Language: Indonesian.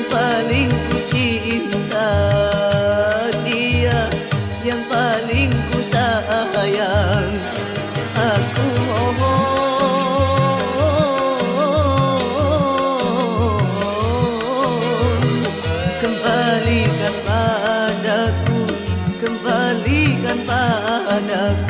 yang paling ku cinta dia yang paling ku sayang. Aku mohon kembalikan padaku kembalikan padaku.